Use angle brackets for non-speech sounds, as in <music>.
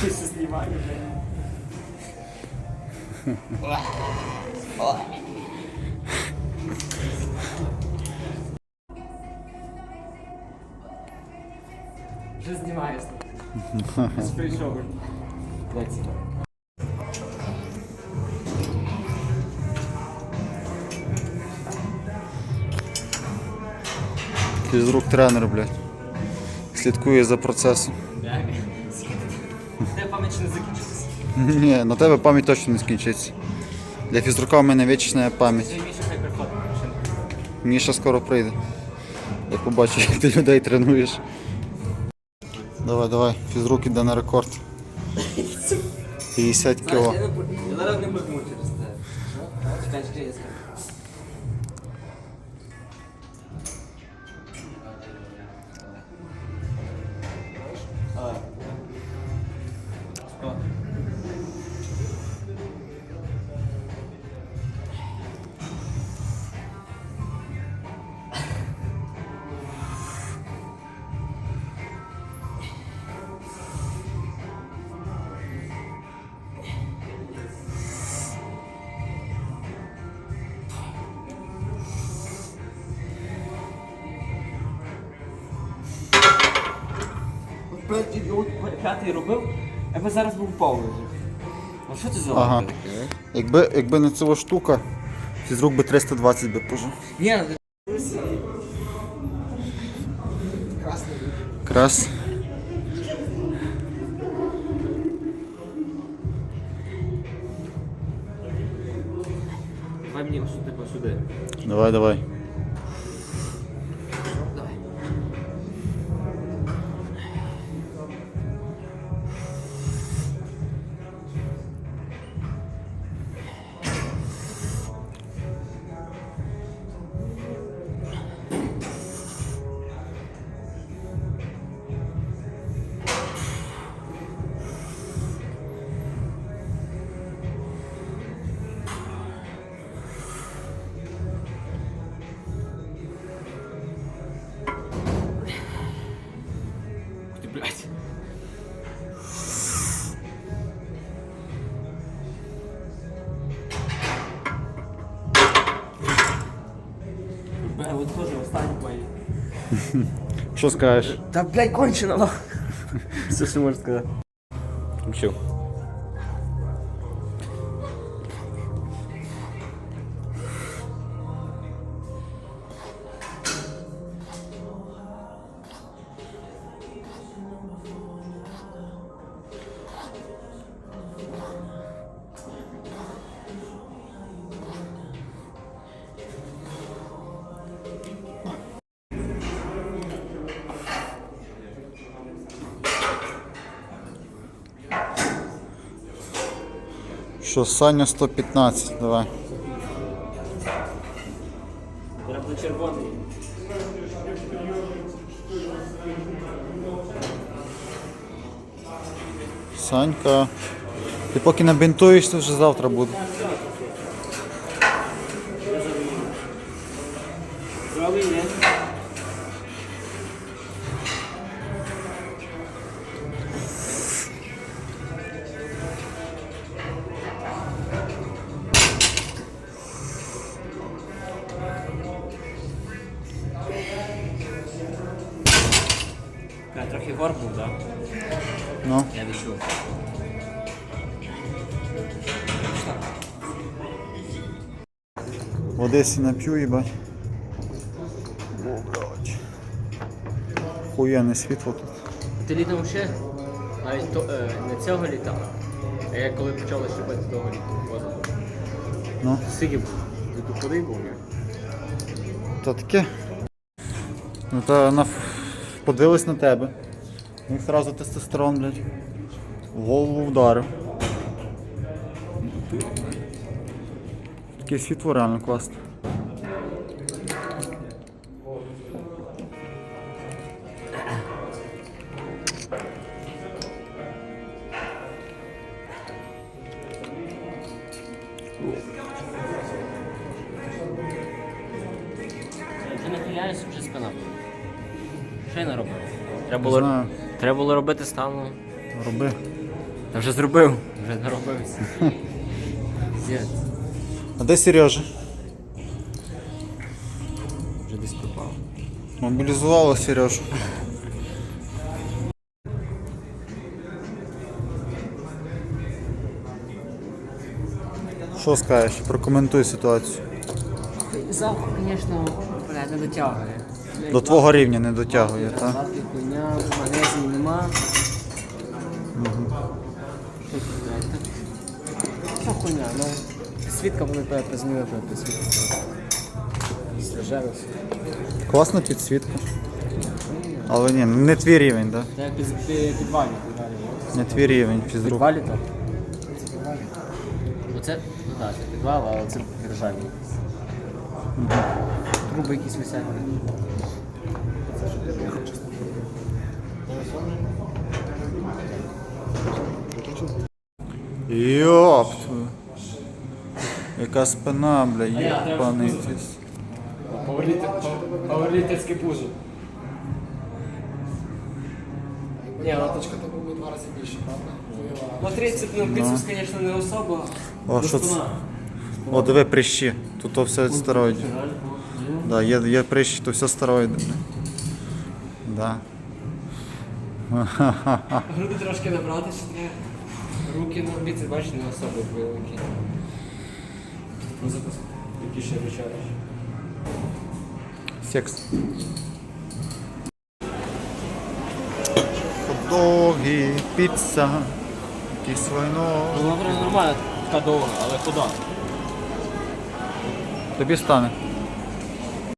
Щось знімаю. Вже знімаю. Ось прийшов. Фізрук тренер, блядь. Слідкує за процесом. Пам'ять не закінчилась? Ні, на тебе пам'ять точно не скінчиться. Для фізрука в мене вічна пам'ять. Міша хай приходить. Міша скоро прийде. Я побачу, як ти людей тренуєш. Давай, давай, фізрук іде на рекорд. <laughs> 50 кіло. Я зараз не через те. Чекай, чекай, я скажу. П'ятий- от П'ятий робив, я би зараз був повний. Ну що ти за Ага. лапи? Якби, якби не цього штука, фізрук би 320 би пожив. Ні, ну, Крас. давай мені сюди посюди. Давай, давай. Давай. Що скажеш? Та, блядь, кончено. Все, що можна сказати. Що? Що, Саня 115, давай. Треба червоний. Санька. Ти поки набінтуєшся, вже завтра буде. Зробив, ні? Трохи був, так? Ну. Я відчув. В Одесі нап'ю, їбать. О, блядь. Хуєнне світло тут. Ти літом ще навіть то, е, не цього літа, а я коли почали щепити того літа. Ну, Скільки був? Ти тут був? ні? то таке. Ну та на подивилась на тебе. Ну і одразу тестостерон, блядь. В голову вдарив. Таке світло реально класне. Ти нахиляєшся вже спина. Що я не робив? Треба було, знаю. Треба було робити стану. Роби. Та вже зробив, вже наробився. <laughs> А де Сережа? вже десь пропав. Мобілізувала Сережу. Що скажеш? Прокоментуй ситуацію. Завтра, звісно, блядь, не дотягує. До твого рівня не дотягує, так? Хуйня, магнезії нема. Що так? Що хуйня, ну. Свідка вони перезміли, свідка. Слежалися. Класна підсвітка. Але ні, не твій рівень, так? Та як під, під, підвалі, підвалі. Не твій рівень фізрук. Підвалі так? Оце, ну так, це підвал, але це державні. Труби якісь висять. Йоп. Яка спина, бля, єбаний тіс. Пауерлітерське пузо. Ні, ну, Точка то буде два рази більше, правда? ну 30, ну, біцепс, звісно, не особо. О, що це? О, диви прищі. Тут то все стероїди. Да, є, є прищі, то все стероїди. Да. Груди трошки набрати, треба. Руки, ну, біцепс, бачиш, не особо великі. Ну. Які ще речаєш. Секс. Хот-доги, піца, якийсь вино. Ну, вона нормально, така довга, але куди? Тобі стане.